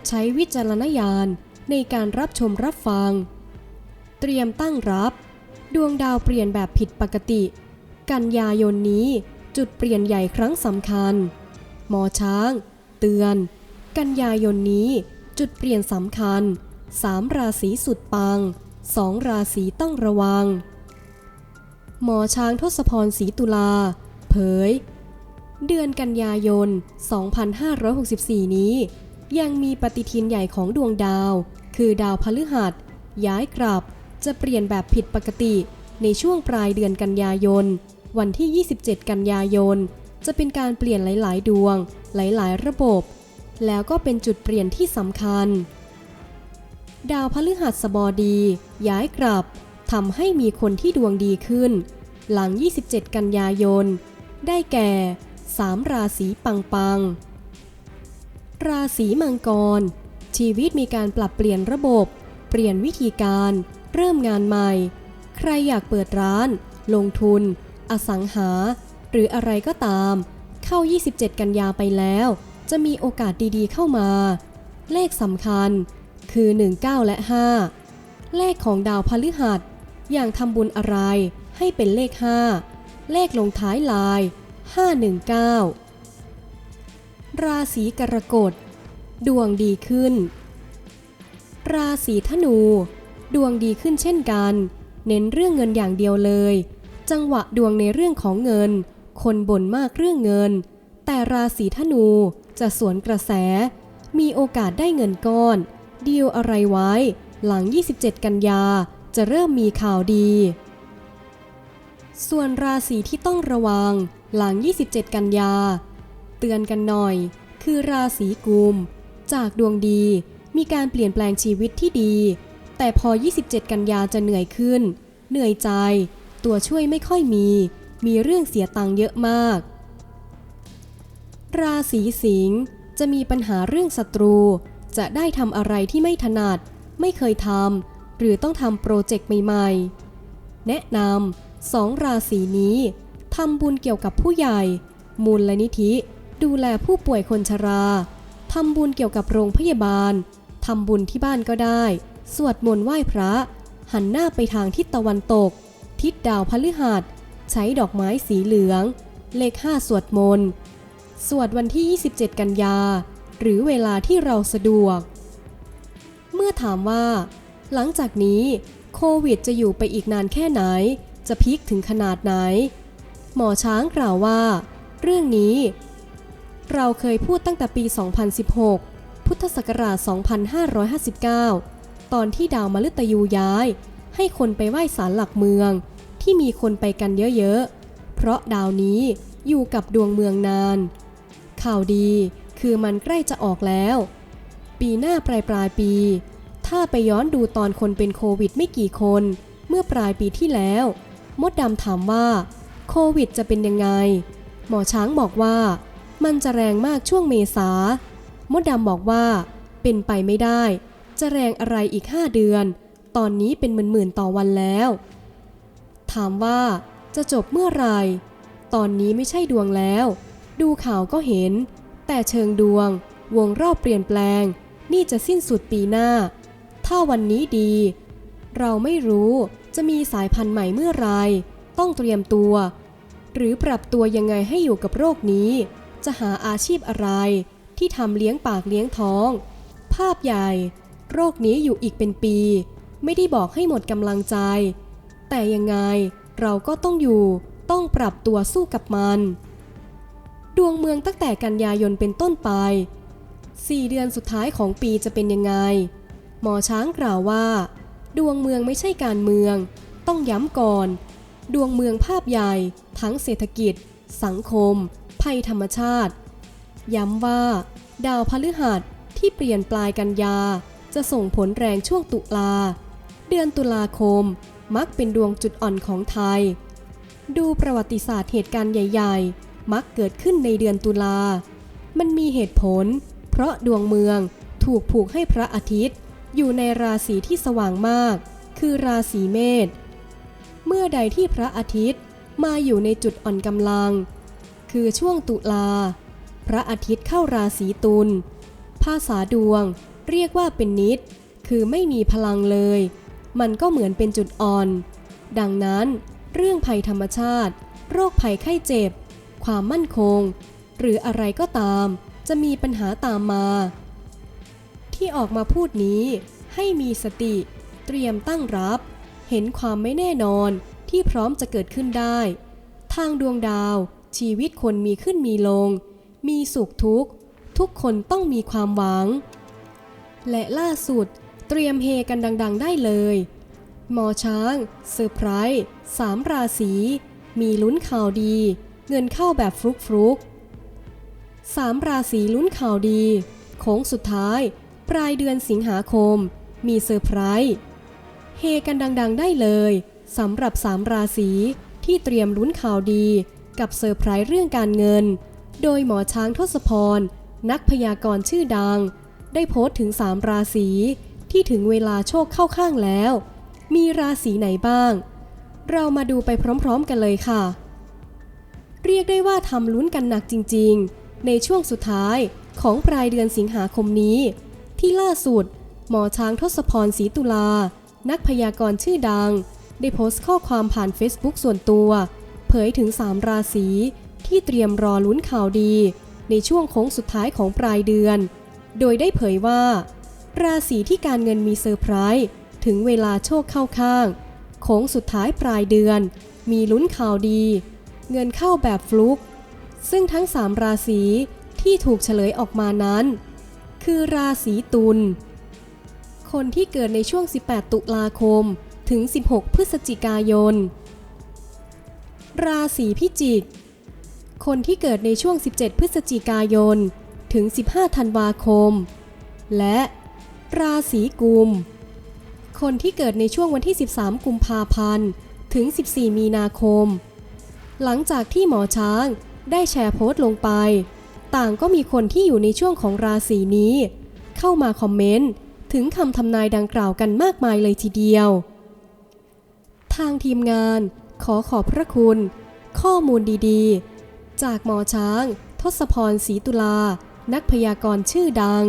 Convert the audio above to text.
ดใช้วิจารณญาณในการรับชมรับฟัง เตรียมตั้งรับ ดวงดาวเปลี่ยนแบบผิดปกติ กันยายนนี้จุดเปลี่ยนใหญ่ครั้งสำคัญ หมอช้าง เตือน กันยายนนี้จุดเปลี่ยนสำคัญ3ราศีสุดปัง2ราศีต้องระวัง หมอช้างทศพรศรีตุลา เผย เดือนกันยายน 2564 นี้ ยังมีปฏิทินใหญ่ของดวงดาว คือดาวพฤหัส ย้ายกลับ จะเปลี่ยนแบบผิดปกติ ในช่วงปลายเดือนกันยายน วันที่ 27 กันยายน จะเป็นการเปลี่ยนหลาย ๆ ดวง หลาย ๆ ระบบ แล้วก็เป็นจุดเปลี่ยนที่สำคัญ ดาวพฤหัสบดี ย้ายกลับทำให้มีคนที่ดวงดีขึ้น หลัง 27 กันยายน ได้แก่ 3 ราศีปังปัง ราศีมังกร ชีวิตมีการปรับเปลี่ยนระบบ เปลี่ยนวิธีการ เริ่มงานใหม่ ใครอยากเปิดร้าน ลงทุน อสังหา หรืออะไรก็ตาม เข้า 27 กันยาไปแล้ว จะมีโอกาสดีๆเข้ามา เลขสำคัญคือ 19 และ 5 เลขของดาวพฤหัส อย่างทำบุญอะไรให้เป็นเลข 5 เลขลงท้ายลาย 519 ราศีกรกฎ ดวงดีขึ้น ราศีธนู ดวงดีขึ้นเช่นกัน เน้นเรื่องเงินอย่างเดียวเลย จังหวะดวงในเรื่องของเงิน คนบ่นมากเรื่องเงิน แต่ราศีธนูจะสวนกระแส มีโอกาสได้เงินก้อน ดีลอะไรไว้ หลัง 27 กันยาจะเริ่มมีข่าวดี ส่วนราศีที่ต้องระวังหลัง 27 กันยา เตือนกันหน่อย คือราศีกุม จากดวงดีมีการเปลี่ยนแปลงชีวิตที่ดี แต่พอ 27 กันยาจะเหนื่อยขึ้น เหนื่อยใจ ตัวช่วยไม่ค่อยมี มีเรื่องเสียตังค์เยอะมาก ราศีสิงห์จะมีปัญหาเรื่องศัตรู จะได้ทำอะไรที่ไม่ถนัด ไม่เคยทำหรือต้องทำโปรเจกต์ใหม่ๆ แนะนำสองราศีนี้ทำบุญเกี่ยวกับผู้ใหญ่ มูลลนิธิ ดูแลผู้ป่วยคนชราทำบุญเกี่ยวกับโรงพยาบาลทำบุญที่บ้านก็ได้ สวดมนต์ไหว้พระ หันหน้าไปทางทิศตะวันตก ทิศดาวพฤหัส ใช้ดอกไม้สีเหลือง เลขห้าสวดมนต์สวดวันที่ 27 กันยา หรือเวลาที่เราสะดวก เมื่อถามว่า หลังจากนี้โควิดจะอยู่ไปอีกนานแค่ไหน จะพีคถึงขนาดไหน หมอช้างกล่าวว่า เรื่องนี้ เราเคยพูดตั้งแต่ปี 2016 พุทธศักราช 2559 ตอนที่ดาวมฤตยูย้าย ให้คนไปไหว้ศาลหลักเมือง ที่มีคนไปกันเยอะๆ เพราะดาวนี้อยู่กับดวงเมืองนาน ข่าวดีคือมันใกล้จะออกแล้ว ปีหน้าปลายปลายปี ถ้าไปย้อนดูตอนคนเป็นโควิดไม่กี่คน เมื่อปลายปีที่แล้ว มดดำถามว่า โควิดจะเป็นยังไง หมอช้างบอกว่า มันจะแรงมากช่วงเมษามดดำบอกว่า เป็นไปไม่ได้ จะแรงอะไรอีก5เดือน ตอนนี้เป็นหมื่นๆต่อวันแล้ว ถามว่าจะจบเมื่อไหร่ตอนนี้ไม่ใช่ดวงแล้ว ดูข่าวก็เห็น แต่เชิงดวง วงรอบเปลี่ยนแปลง นี่จะสิ้นสุดปีหน้า ถ้าวันนี้ดี เราไม่รู้จะมีสายพันธุ์ใหม่เมื่อไรต้องเตรียมตัว หรือปรับตัวยังไงให้อยู่กับโรคนี้ จะหาอาชีพอะไรที่ทำเลี้ยงปากเลี้ยงท้อง ภาพใหญ่ โรคนี้อยู่อีกเป็นปี ไม่ได้บอกให้หมดกำลังใจ แต่ยังไงเราก็ต้องอยู่ต้องปรับตัวสู้กับมัน ดวงเมืองตั้งแต่กันยายนเป็นต้นไป 4 เดือนสุดท้ายของปีจะเป็นยังไง หมอช้างกล่าวว่า ดวงเมืองไม่ใช่การเมือง ต้องย้ำก่อน ดวงเมืองภาพใหญ่ ทั้งเศรษฐกิจ สังคม ภัยธรรมชาติ ย้ำว่า ดาวพฤหัสที่เปลี่ยนปลายกันยา จะส่งผลแรงช่วงตุลา เดือนตุลาคมมักเป็นดวงจุดอ่อนของไทย ดูประวัติศาสตร์เหตุการณ์ใหญ่ ๆ มักเกิดขึ้นในเดือนตุลา มันมีเหตุผล เพราะดวงเมืองถูกผูกให้พระอาทิตย์ อยู่ในราศีที่สว่างมาก คือราศีเมษ เมื่อใดที่พระอาทิตย์มาอยู่ในจุดอ่อนกำลัง คือช่วงตุลา พระอาทิตย์เข้าราศีตุล ภาษาดวง เรียกว่าเป็นนิด คือไม่มีพลังเลย มันก็เหมือนเป็นจุดอ่อน ดังนั้นเรื่องภัยธรรมชาติ โรคภัยไข้เจ็บ ความมั่นคง หรืออะไรก็ตาม จะมีปัญหาตามมา ที่ออกมาพูดนี้ ให้มีสติ เตรียมตั้งรับ เห็นความไม่แน่นอนที่พร้อมจะเกิดขึ้นได้ ทางดวงดาว ชีวิตคนมีขึ้นมีลง มีสุขทุกข์ ทุกคนต้องมีความหวัง และล่าสุดเตรียมเฮกันดัง ๆ ได้เลยหมอช้างเซอร์ไพรส์สามราศีมีลุ้นข่าวดี เงินเข้าแบบฟลุกฟลุกสามราศีลุ้นข่าวดีโค้งสุดท้าย ปลายเดือนสิงหาคม มีเซอร์ไพรส์เฮกันดัง ๆ ได้เลยสำหรับสามราศีที่เตรียมลุ้นข่าวดี กับเซอร์ไพรส์เรื่องการเงิน โดยหมอช้างทศพร นักพยากรณ์ชื่อดัง ได้โพสต์ถึง 3 ราศีที่ถึงเวลาโชคเข้าข้างแล้ว มีราศีไหนบ้าง เรามาดูไปพร้อมๆกันเลยค่ะ เรียกได้ว่าทำลุ้นกันหนักจริงๆ ในช่วงสุดท้ายของปลายเดือนสิงหาคมนี้ ที่ล่าสุด หมอช้างทศพรศรีตุลา นักพยากรณ์ชื่อดัง ได้โพสต์ข้อความผ่าน Facebook ส่วนตัว เผยถึง 3 ราศีที่เตรียมรอลุ้นข่าวดี ในช่วงโค้งสุดท้ายของปลายเดือน โดยได้เผยว่า ราศีที่การเงินมีเซอร์ไพรส์ถึงเวลาโชคเข้าข้าง โค้งสุดท้ายปลายเดือน มีลุ้นข่าวดี เงินเข้าแบบฟลุก ซึ่งทั้ง 3 ราศีที่ถูกเฉลยออกมานั้น คือราศีตุล คนที่เกิดในช่วง 18 ตุลาคม ถึง 16 พฤศจิกายน ราศีพิจิก คนที่เกิดในช่วง 17 พฤศจิกายน ถึง 15 ธันวาคม และราศีกุม คนที่เกิดในช่วงวันที่ 13 กุมภาพันธ์ ถึง 14 มีนาคม หลังจากที่หมอช้างได้แชร์โพสต์ลงไป ต่างก็มีคนที่อยู่ในช่วงของราศีนี้ เข้ามาคอมเมนต์ ถึงคำทำนายดังกล่าวกันมากมายเลยทีเดียว ทางทีมงาน ขอขอบพระคุณ ข้อมูลดีๆ จากหมอช้าง ทศพรศรีตุลา นักพยากรณ์ชื่อดัง